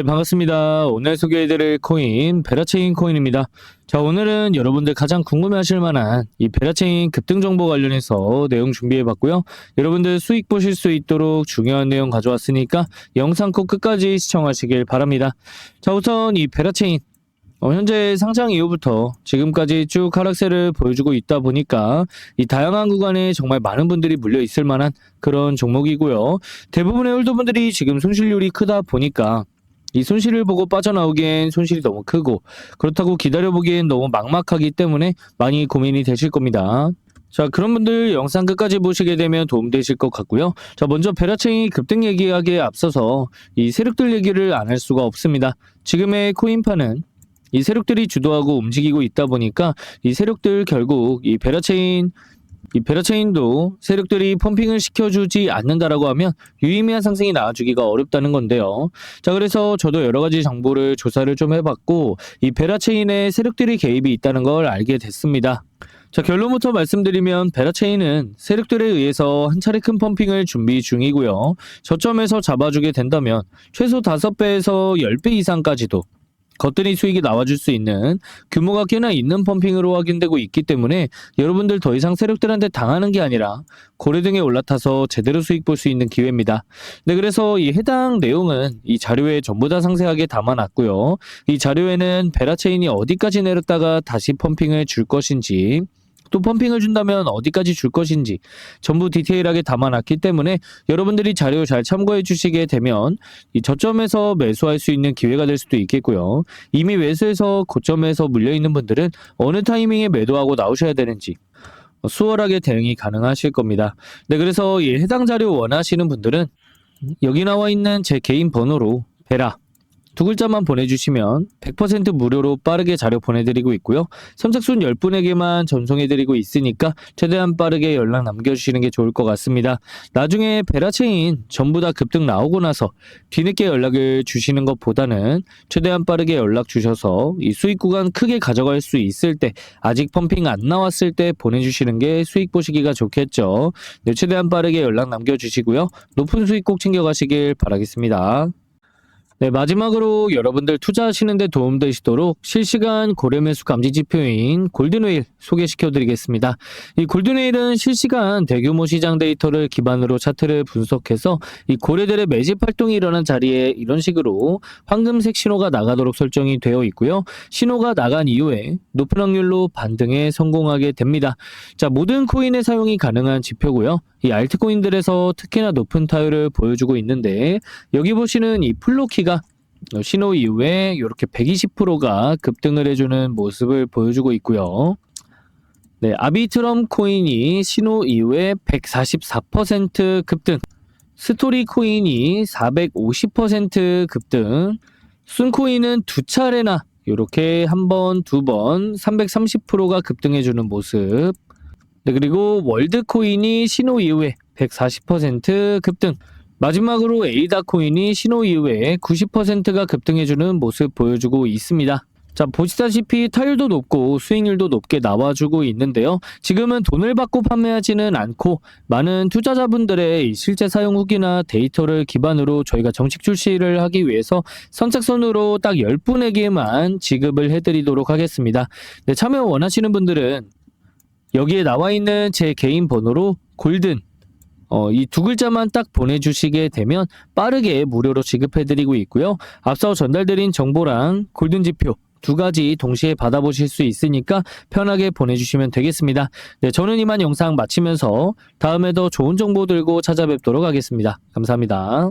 네, 반갑습니다. 오늘 소개해드릴 코인 베라체인 코인입니다. 자, 오늘은 여러분들 가장 궁금해하실 만한 이 베라체인 급등 정보 관련해서 내용 준비해봤고요. 여러분들 수익 보실 수 있도록 중요한 내용 가져왔으니까 영상 꼭 끝까지 시청하시길 바랍니다. 자, 우선 이 베라체인 어, 현재 상장 이후부터 지금까지 쭉 하락세를 보여주고 있다 보니까 이 다양한 구간에 정말 많은 분들이 물려 있을 만한 그런 종목이고요. 대부분의 홀더분들이 지금 손실률이 크다 보니까 이 손실을 보고 빠져나오기엔 손실이 너무 크고 그렇다고 기다려보기엔 너무 막막하기 때문에 많이 고민이 되실 겁니다. 자, 그런 분들 영상 끝까지 보시게 되면 도움되실 것 같고요. 자, 먼저 베라체인이 급등 얘기하기에 앞서서 이 세력들 얘기를 안 할 수가 없습니다. 지금의 코인파는 이 세력들이 주도하고 움직이고 있다 보니까 이 세력들 결국 이 베라체인 이 베라체인도 세력들이 펌핑을 시켜주지 않는다라고 하면 유의미한 상승이 나와주기가 어렵다는 건데요. 자, 그래서 저도 여러 가지 정보를 조사를 좀 해봤고, 이 베라체인에 세력들이 개입이 있다는 걸 알게 됐습니다. 자, 결론부터 말씀드리면 베라체인은 세력들에 의해서 한 차례 큰 펌핑을 준비 중이고요. 저점에서 잡아주게 된다면 최소 5배에서 10배 이상까지도 거뜬히 수익이 나와줄 수 있는 규모가 꽤나 있는 펌핑으로 확인되고 있기 때문에 여러분들 더 이상 세력들한테 당하는 게 아니라 고래 등에 올라타서 제대로 수익 볼 수 있는 기회입니다. 네, 그래서 이 해당 내용은 이 자료에 전부 다 상세하게 담아놨고요. 이 자료에는 베라체인이 어디까지 내렸다가 다시 펌핑을 줄 것인지 또 펌핑을 준다면 어디까지 줄 것인지 전부 디테일하게 담아놨기 때문에 여러분들이 자료 잘 참고해 주시게 되면 이 저점에서 매수할 수 있는 기회가 될 수도 있겠고요. 이미 매수해서 고점에서 물려 있는 분들은 어느 타이밍에 매도하고 나오셔야 되는지 수월하게 대응이 가능하실 겁니다. 네, 그래서 이 해당 자료 원하시는 분들은 여기 나와 있는 제 개인 번호로 베라 두 글자만 보내주시면 100% 무료로 빠르게 자료 보내드리고 있고요. 선착순 10분에게만 전송해드리고 있으니까 최대한 빠르게 연락 남겨주시는 게 좋을 것 같습니다. 나중에 베라체인 전부 다 급등 나오고 나서 뒤늦게 연락을 주시는 것보다는 최대한 빠르게 연락 주셔서 이 수익 구간 크게 가져갈 수 있을 때 아직 펌핑 안 나왔을 때 보내주시는 게 수익 보시기가 좋겠죠. 네, 최대한 빠르게 연락 남겨주시고요. 높은 수익 꼭 챙겨가시길 바라겠습니다. 네, 마지막으로 여러분들 투자하시는데 도움되시도록 실시간 고래매수 감지 지표인 골든웨일 소개시켜 드리겠습니다. 이 골든웨일은 실시간 대규모 시장 데이터를 기반으로 차트를 분석해서 이 고래들의 매집 활동이 일어난 자리에 이런 식으로 황금색 신호가 나가도록 설정이 되어 있고요. 신호가 나간 이후에 높은 확률로 반등에 성공하게 됩니다. 자, 모든 코인의 사용이 가능한 지표고요. 이 알트코인들에서 특히나 높은 타율을 보여주고 있는데 여기 보시는 이 플로키가 신호 이후에 이렇게 120%가 급등을 해주는 모습을 보여주고 있고요. 네, 아비트럼 코인이 신호 이후에 144% 급등, 스토리 코인이 450% 급등, 순코인은 두 차례나 이렇게 한 번, 두 번 330%가 급등해주는 모습. 네, 그리고 월드코인이 신호 이후에 140% 급등. 마지막으로 에이다 코인이 신호 이후에 90%가 급등해주는 모습 보여주고 있습니다. 자, 보시다시피 타율도 높고 수익률도 높게 나와주고 있는데요. 지금은 돈을 받고 판매하지는 않고 많은 투자자분들의 이 실제 사용 후기나 데이터를 기반으로 저희가 정식 출시를 하기 위해서 선착순으로 딱 10분에게만 지급을 해드리도록 하겠습니다. 네, 참여 원하시는 분들은 여기에 나와 있는 제 개인 번호로 골든 어, 이 두 글자만 딱 보내주시게 되면 빠르게 무료로 지급해드리고 있고요. 앞서 전달드린 정보랑 골든 지표 두 가지 동시에 받아보실 수 있으니까 편하게 보내주시면 되겠습니다. 네, 저는 이만 영상 마치면서 다음에 더 좋은 정보 들고 찾아뵙도록 하겠습니다. 감사합니다.